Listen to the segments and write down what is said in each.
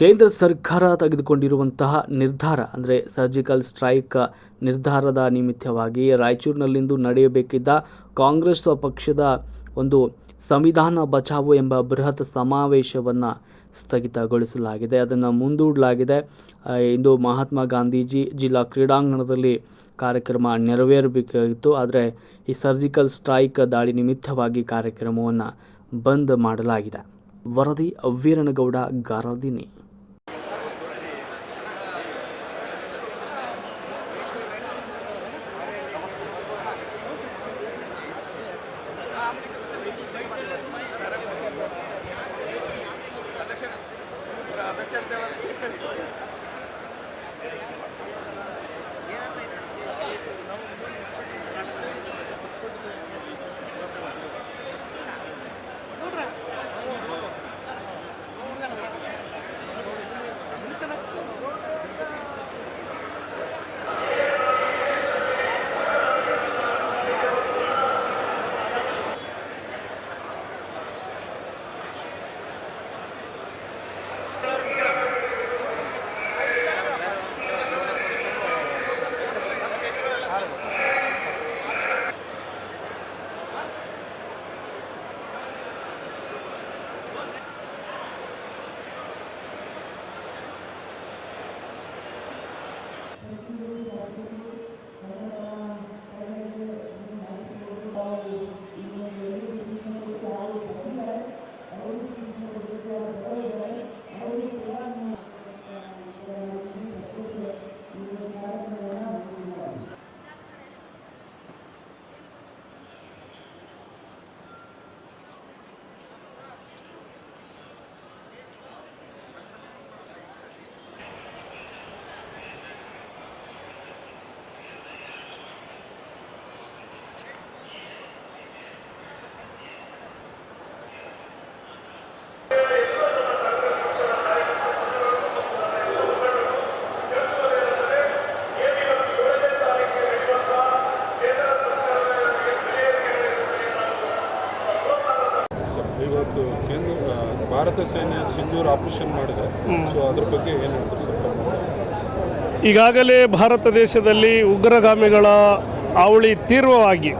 ಕೇಂದ್ರ ಸರ್ಕಾರ ತೆಗೆದುಕೊಂಡಿರುವಂತಹ ನಿರ್ಧಾರ, ಅಂದರೆ ಸರ್ಜಿಕಲ್ ಸ್ಟ್ರೈಕ್ ನಿರ್ಧಾರದ ನಿಮಿತ್ತವಾಗಿ ರಾಯಚೂರಿನಲ್ಲಿಂದು ನಡೆಯಬೇಕಿದ್ದ ಕಾಂಗ್ರೆಸ್ ಪಕ್ಷದ ಒಂದು ಸಂವಿಧಾನ ಬಚಾವು ಎಂಬ ಬೃಹತ್ ಸಮಾವೇಶವನ್ನು ಸ್ಥಗಿತಗೊಳಿಸಲಾಗಿದೆ. ಅದನ್ನು ಮುಂದೂಡಲಾಗಿದೆ. ಇಂದು ಮಹಾತ್ಮ ಗಾಂಧೀಜಿ ಜಿಲ್ಲಾ ಕ್ರೀಡಾಂಗಣದಲ್ಲಿ ಕಾರ್ಯಕ್ರಮ ನೆರವೇರಬೇಕಾಗಿತ್ತು. ಆದರೆ ಈ ಸರ್ಜಿಕಲ್ ಸ್ಟ್ರೈಕ್ ದಾಳಿ ನಿಮಿತ್ತವಾಗಿ ಕಾರ್ಯಕ್ರಮವನ್ನು ಬಂದ್ ಮಾಡಲಾಗಿದೆ. ವರದಿ ಅವ್ವೀರನಗೌಡ ಗಾರದಿನಿ ಅಧ್ಯಕ್ಷ ಇವತ್ತು ಕೇಂದ್ರ ಭಾರತ ಸೇನೆ ಸಿಂಧೂರ್ ಆಪರೇಷನ್ ಮಾಡಿದೆ. ಸೊ ಅದ್ರ ಬಗ್ಗೆ ಏನು ಹೇಳ್ತಾರೆ ಸರ್? ಈಗಾಗಲೇ ಭಾರತ ದೇಶದಲ್ಲಿ ಉಗ್ರಗಾಮಿಗಳ ಅವಳಿ ತೀವ್ರವಾಗಿ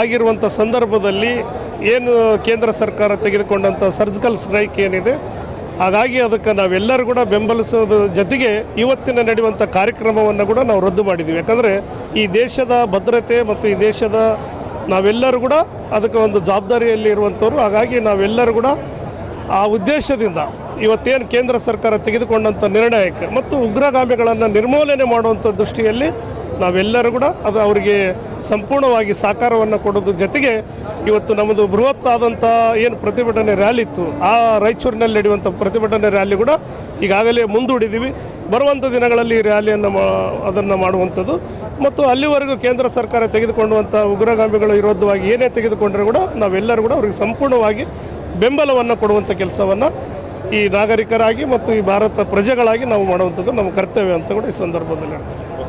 ಆಗಿರುವಂಥ ಸಂದರ್ಭದಲ್ಲಿ ಏನು ಕೇಂದ್ರ ಸರ್ಕಾರ ತೆಗೆದುಕೊಂಡಂಥ ಸರ್ಜಿಕಲ್ ಸ್ಟ್ರೈಕ್ ಏನಿದೆ ಹಾಗಾಗಿ ಅದಕ್ಕೆ ನಾವೆಲ್ಲರೂ ಕೂಡ ಬೆಂಬಲಿಸೋದ ಜೊತೆಗೆ ಇವತ್ತಿನ ನಡೆಯುವಂಥ ಕಾರ್ಯಕ್ರಮವನ್ನು ಕೂಡ ನಾವು ರದ್ದು ಮಾಡಿದ್ದೀವಿ ಯಾಕಂದರೆ ಈ ದೇಶದ ಭದ್ರತೆ ಮತ್ತು ಈ ದೇಶದ ನಾವೆಲ್ಲರೂ ಕೂಡ ಅದಕ್ಕೆ ಒಂದು ಜವಾಬ್ದಾರಿಯಲ್ಲಿ ಇರುವಂಥವ್ರು ಹಾಗಾಗಿ ನಾವೆಲ್ಲರೂ ಕೂಡ ಆ ಉದ್ದೇಶದಿಂದ ಇವತ್ತೇನು ಕೇಂದ್ರ ಸರ್ಕಾರ ತೆಗೆದುಕೊಂಡಂಥ ನಿರ್ಣಯಕ್ಕೆ ಮತ್ತು ಉಗ್ರಗಾಮಿಗಳನ್ನು ನಿರ್ಮೂಲನೆ ಮಾಡುವಂಥ ದೃಷ್ಟಿಯಲ್ಲಿ ನಾವೆಲ್ಲರೂ ಕೂಡ ಅದು ಅವರಿಗೆ ಸಂಪೂರ್ಣವಾಗಿ ಸಹಕಾರವನ್ನು ಕೊಡೋದ್ರ ಜೊತೆಗೆ ಇವತ್ತು ನಮ್ಮದು ಬೃಹತ್ ಆದಂಥ ಏನು ಪ್ರತಿಭಟನೆ ರ್ಯಾಲಿ ಇತ್ತು, ಆ ರಾಯಚೂರಿನಲ್ಲಿ ನಡೆಯುವಂಥ ಪ್ರತಿಭಟನೆ ರ್ಯಾಲಿ ಕೂಡ ಈಗಾಗಲೇ ಮುಂದೂಡಿದ್ದೀವಿ. ಬರುವಂಥ ದಿನಗಳಲ್ಲಿ ರ್ಯಾಲಿಯನ್ನು ಮಾ, ಅದನ್ನು ಮಾಡುವಂಥದ್ದು. ಮತ್ತು ಅಲ್ಲಿವರೆಗೂ ಕೇಂದ್ರ ಸರ್ಕಾರ ತೆಗೆದುಕೊಂಡುವಂಥ ಉಗ್ರಗಾಮಿಗಳ ವಿರೋಧವಾಗಿ ಏನೇ ತೆಗೆದುಕೊಂಡರೂ ಕೂಡ ನಾವೆಲ್ಲರೂ ಕೂಡ ಅವರಿಗೆ ಸಂಪೂರ್ಣವಾಗಿ ಬೆಂಬಲವನ್ನು ಕೊಡುವಂಥ ಕೆಲಸವನ್ನು ಈ ನಾಗರಿಕರಾಗಿ ಮತ್ತು ಈ ಭಾರತ ಪ್ರಜೆಗಳಾಗಿ ನಾವು ಮಾಡುವಂಥದ್ದು ನಮ್ಮ ಕರ್ತವ್ಯ ಅಂತ ಕೂಡ ಈ ಸಂದರ್ಭದಲ್ಲಿ ಹೇಳ್ತೀವಿ